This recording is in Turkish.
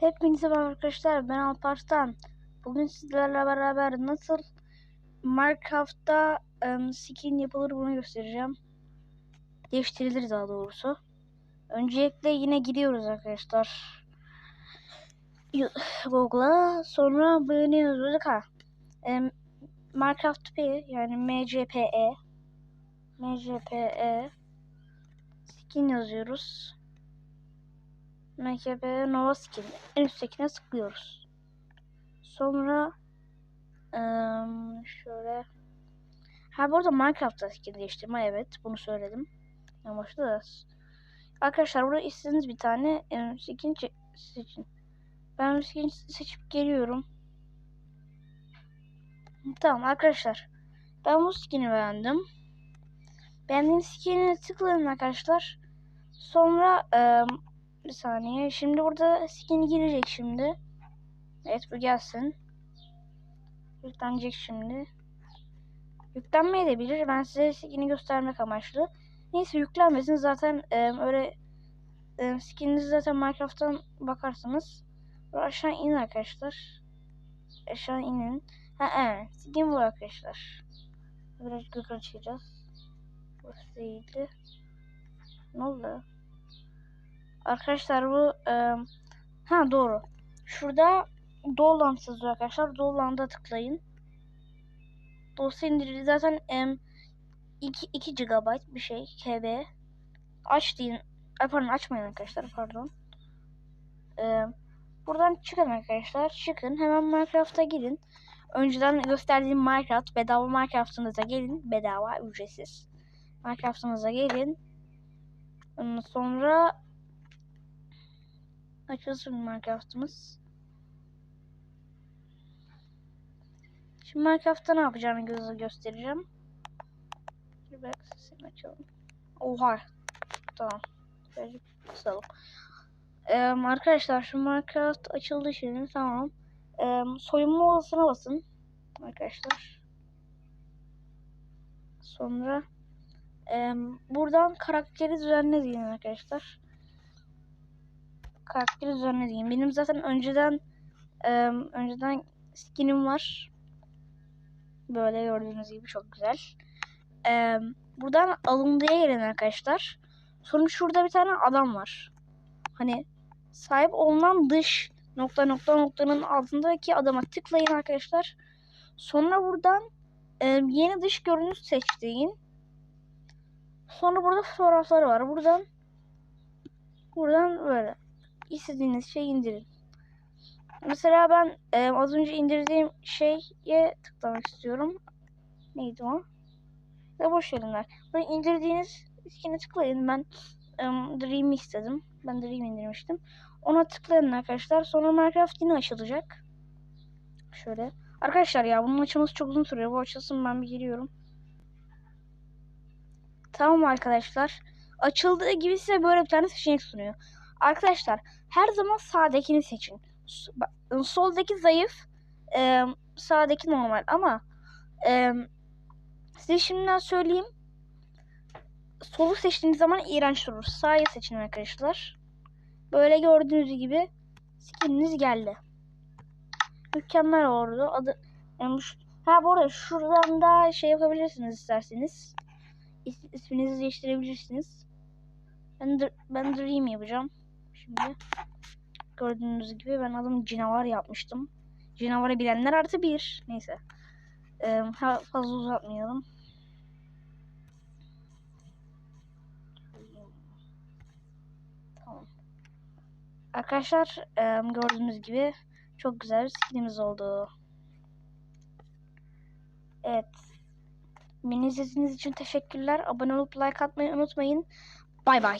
Hepinize merhaba arkadaşlar. Ben Alparslan. Bugün sizlerle beraber nasıl Minecraft'ta em, skin yapılır bunu göstereceğim. Değiştirilir daha doğrusu. Öncelikle yine gidiyoruz arkadaşlar. Google'a sonra böyle yazıyorduk ha. Em, Minecraft P yani MCPE MCPE skin yazıyoruz. MKB Nova Skin. En üsttekine tıklıyoruz. Sonra eee, şöyle Ha bu arada Minecraft'ta skin değiştirme evet bunu söyledim. Başta da. Arkadaşlar burada istediğiniz bir tane skin seçin. Ben skin seçip geliyorum. Tamam arkadaşlar. Ben bu skin'i beğendim. Beğendiğiniz skin'e tıklayın arkadaşlar. Sonra eee bir saniye. Şimdi burada skin girecek şimdi. Evet bu gelsin. Yüklenecek şimdi. Yüklenmeye de bilir. Ben size skin'i göstermek amaçlı. Neyse yüklenmesin. Zaten e, öyle e, skininizi zaten Minecraft'tan bakarsınız. Böyle aşağı inin arkadaşlar. Aşağı inin. Ha evet. Skin bu arkadaşlar. Biraz yukarı çıkacağız. Burası değildi. Ne oldu? Arkadaşlar bu e, ha doğru. Şurada Dolan yazıyor arkadaşlar. Dolan'da tıklayın. Dosya indirildi. Zaten e, 2, 2 GB bir şey. KB. Aç deyin. Pardon açmayın arkadaşlar. Pardon. E, buradan çıkın arkadaşlar. Çıkın. Hemen Minecraft'a gidin. Önceden gösterdiğim Minecraft bedava Minecraft'ınıza gelin. Bedava ücretsiz. Minecraft'ınıza gelin. Sonra Açılsın Minecraft'ımız. Şimdi Minecraft'ta ne yapacağını gözü göstereceğim. Bak sesini açalım. Oha. Tamam. Birazcık kısalım. Ee, arkadaşlar şu Minecraft açıldı şimdi tamam. Ee, soyunma odasına basın. Arkadaşlar. Sonra ee, buradan karakteri düzenle diyin arkadaşlar karakteri düzenlediğim. Benim zaten önceden e, önceden skinim var. Böyle gördüğünüz gibi çok güzel. E, buradan alındıya gelin arkadaşlar. Sonra şurada bir tane adam var. Hani sahip olunan dış nokta nokta noktanın altındaki adama tıklayın arkadaşlar. Sonra buradan e, yeni dış görünüş seçtiğin. Sonra burada fotoğrafları var. Buradan buradan böyle istediğiniz şey indirin. Mesela ben e, az önce indirdiğim şeye tıklamak istiyorum. Neydi o? Ve boş yerinler. Böyle indirdiğiniz skin'e tıklayın. Ben e, Dream'i istedim. Ben Dream indirmiştim. Ona tıklayın arkadaşlar. Sonra Minecraft yine açılacak. Şöyle. Arkadaşlar ya bunun açılması çok uzun sürüyor. Bu açılsın ben bir geliyorum. Tamam arkadaşlar. Açıldığı gibi size böyle bir tane seçenek sunuyor. Arkadaşlar her zaman sağdakini seçin. Soldaki zayıf, e, sağdaki normal ama e, size şimdiden söyleyeyim. Solu seçtiğiniz zaman iğrenç durur. Sağı seçin arkadaşlar. Böyle gördüğünüz gibi skininiz geldi. Mükemmel oldu. Adı ha bu arada şuradan da şey yapabilirsiniz isterseniz. İs, isminizi değiştirebilirsiniz. Ben ben Dream yapacağım. Şimdi gördüğünüz gibi ben adım canavar yapmıştım. Canavarı bilenler artı bir. Neyse. Ee, fazla uzatmayalım. Arkadaşlar e, gördüğünüz gibi çok güzel bir skinimiz oldu. Evet. Beni izlediğiniz için teşekkürler. Abone olup like atmayı unutmayın. Bay bay.